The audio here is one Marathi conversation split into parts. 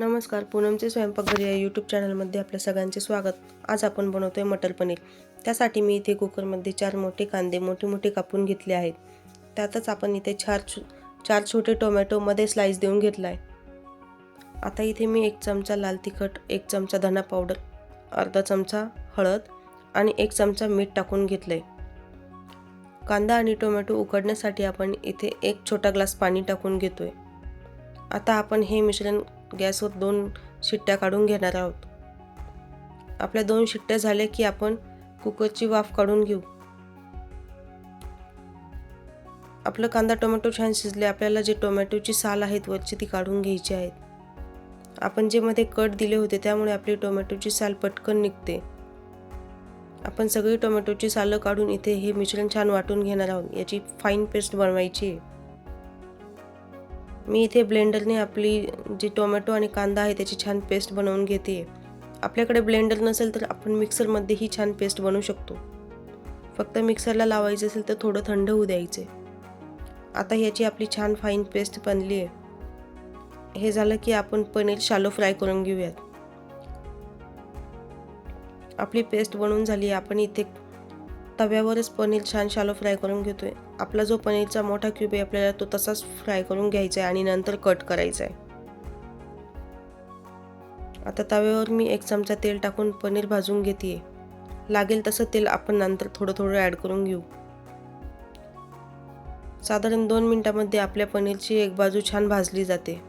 नमस्कार पूनमचे स्वयंपाकघर या यूट्यूब चॅनलमध्ये आपल्या सगळ्यांचे स्वागत. आज आपण बनवतोय मटर पनीर. त्यासाठी मी इथे कुकरमध्ये चार मोठे कांदे मोठे मोठे कापून घेतले आहेत. त्यातच आपण इथे चार छो चार छोटे टोमॅटोमध्ये स्लाईस देऊन घेतला आहे आता इथे मी एक चमचा लाल तिखट एक चमचा धना पावडर अर्धा चमचा हळद आणि एक चमचा मीठ टाकून घेतलं आहे कांदा आणि टोमॅटो उकडण्यासाठी आपण इथे एक छोटा ग्लास पाणी टाकून घेतोय. आता आपण हे मिश्रण गॅसवर दोन शिट्ट्या काढून घेणार आहोत. आपल्या दोन शिट्ट्या झाल्या की आपण कुकरची वाफ काढून घेऊ. आपलं कांदा टोमॅटो छान शिजले आपल्याला जे टोमॅटोची साल आहेत वरची ती काढून घ्यायची आहेत. आपण जे मध्ये कट दिले होते त्यामुळे आपली टोमॅटोची साल पटकन निघते. आपण सगळी टोमॅटोची सालं काढून इथे हे मिश्रण छान वाटून घेणार आहोत. याची फाईन पेस्ट बनवायची आहे. मी इथे ब्लेंडरने आपली जी टोमॅटो आणि कांदा आहे त्याची छान पेस्ट बनवून घेते. आपल्याकडे ब्लेंडर नसेल तर आपण मिक्सरमध्येही छान पेस्ट बनवू शकतो. फक्त मिक्सरला लावायचं असेल तर थोडं थंड होऊ द्यायचे. आता ह्याची आपली छान फाईन पेस्ट बनली आहे. हे झालं की आपण पनीर शालो फ्राय करून घेऊयात. आपली पेस्ट बनवून झाली आहे. आपण इथे तव्यावरच पनीर छान शालो फ्राय करून घेतो आहे आपला जो पनीरचा मोठा क्यूब आहे आपल्याला तो तसाच फ्राय करून घ्यायचा आहे आणि नंतर कट करायचा आहे आता तव्यावर मी एक चमचा तेल टाकून पनीर भाजून घेते लागेल तसं तेल आपण नंतर थोडं थोडं ॲड करून घेऊ. साधारण दोन मिनटामध्ये आपल्या पनीरची एक बाजू छान भाजली जाते.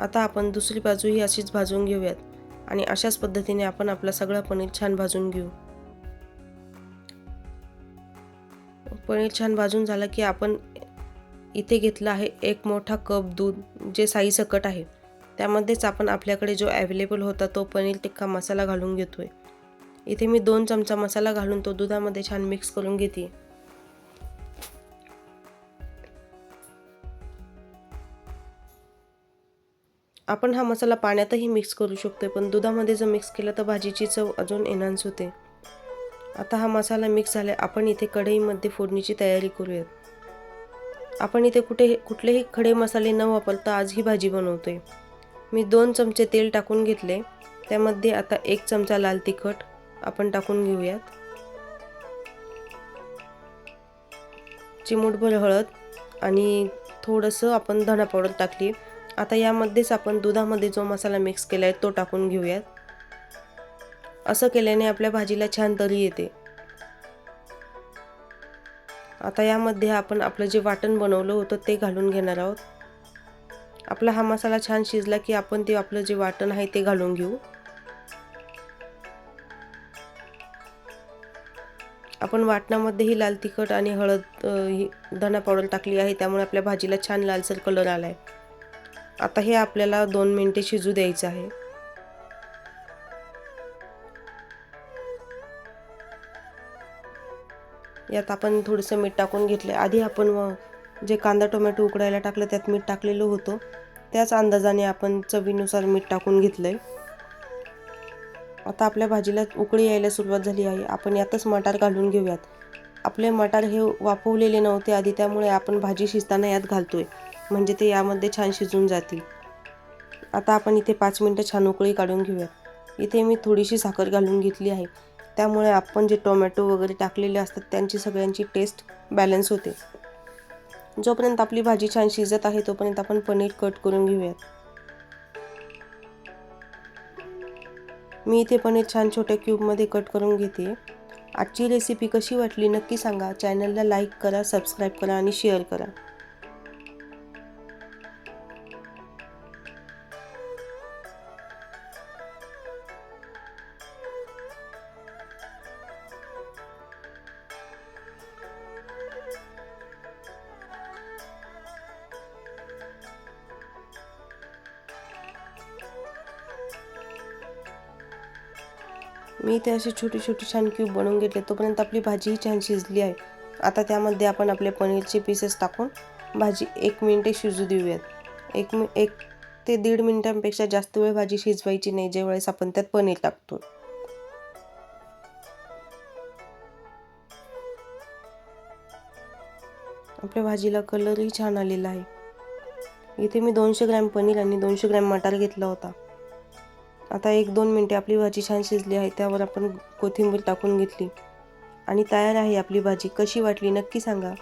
आता आपण दुसरी बाजू ही अशीच भाजून घेऊयात. आणि अशाच पद्धतीने आपण आपला सगळा पनीर छान भाजून घेऊ. पनीर छान भाजून झालं की आपण इथे घेतलं आहे एक मोठा कप दूध जे साई सकट आहे. त्यामध्येच आपण आपल्याकडे जो ॲवेलेबल होता तो पनीर टिक्का मसाला घालून घेतो आहे इथे मी दोन चमचा मसाला घालून तो दुधामध्ये छान मिक्स करून घेते. आपण हा मसाला पाण्यातही मिक्स करू शकतो पण दुधामध्ये जर मिक्स केलं तर भाजीची चव अजून एनहान्स होते. आता हा मसाला मिक्स झाला आपण इथे कढईमध्ये फोडणीची तयारी करूयात. आपण इथे कुठे कुठलेही खडे मसाले न वापरता आज ही भाजी बनवतोय. मी दोन चमचे तेल टाकून घेतले त्यामध्ये आता एक चमचा लाल तिखट आपण टाकून घेऊयात. चिमूटभर हळद आणि थोडंसं आपण धना पावडर टाकली. आता यामध्येच आपण दुधामध्ये जो मसाला मिक्स केला आहे तो टाकून घेऊयात. असं केल्याने आपल्या भाजीला छान तरी येते. आता यामध्ये आपण आपलं जे वाटण बनवलं होतं ते घालून घेणार आहोत. आपला हा मसाला छान शिजला की आपण ते आपलं जे वाटण आहे ते घालून घेऊ. आपण वाटणामध्येही लाल तिखट आणि हळद ही धना पावडर टाकली आहे त्यामुळे आपल्या भाजीला छान लालसर कलर आला आहे आता हे आपल्याला दोन मिनटे शिजू द्यायचं आहे. यात आपण थोडंसं मीठ टाकून घेतलं आधी आपण जे कांदा टोमॅटो उकडायला टाकलं त्यात मीठ टाकलेलं होतं. त्याच अंदाजाने आपण चवीनुसार मीठ टाकून घेतलंय. आता आपल्या भाजीला उकळी यायला सुरुवात झाली आहे. आपण यातच मटार घालून घेऊयात. आपले मटार हे वाफवलेले नव्हते आधी त्यामुळे आपण भाजी शिजताना यात घालतोय. म्हणजे ते यामध्ये छान शिजून जातील. आता आपण इथे पाच मिनटं छान उकळी काढून घेऊयात. इथे मी थोडीशी साखर घालून घेतली आहे. त्यामुळे आपण जे टोमॅटो वगैरे टाकलेले असतात त्यांची सगळ्यांची टेस्ट बॅलन्स होते. जोपर्यंत आपली भाजी छान शिजत आहे तोपर्यंत आपण पनीर कट करून घेऊयात. मी इथे पनीर छान छोट्या क्यूबमध्ये कट करून घेते. आजची रेसिपी कशी वाटली नक्की सांगा. चॅनलला लाईक करा सबस्क्राईब करा आणि शेअर करा. मी इथे असे छोटी छोटी छान क्यूब बनवून घेतले. तोपर्यंत आपली भाजीही छान शिजली आहे. आता त्यामध्ये आपण आपले पनीरचे पीसेस टाकून भाजी एक मिनिटे शिजू देऊयात. एक मि एक ते दीड मिनिटांपेक्षा जास्त वेळ भाजी शिजवायची नाही. ज्या वेळेस आपण त्यात पनीर टाकतो आपल्या भाजीला कलरही छान आलेला आहे. इथे मी दोनशे ग्रॅम पनीर आणि दोनशे ग्रॅम मटार घेतला होता. आता एक दोन मिनटे आपली भाजी छान शिजली आहे त्यावर आपण कोथिंबीर टाकून घेतली. आणि तयार आहे आपली भाजी. कशी वाटली नक्की सांगा.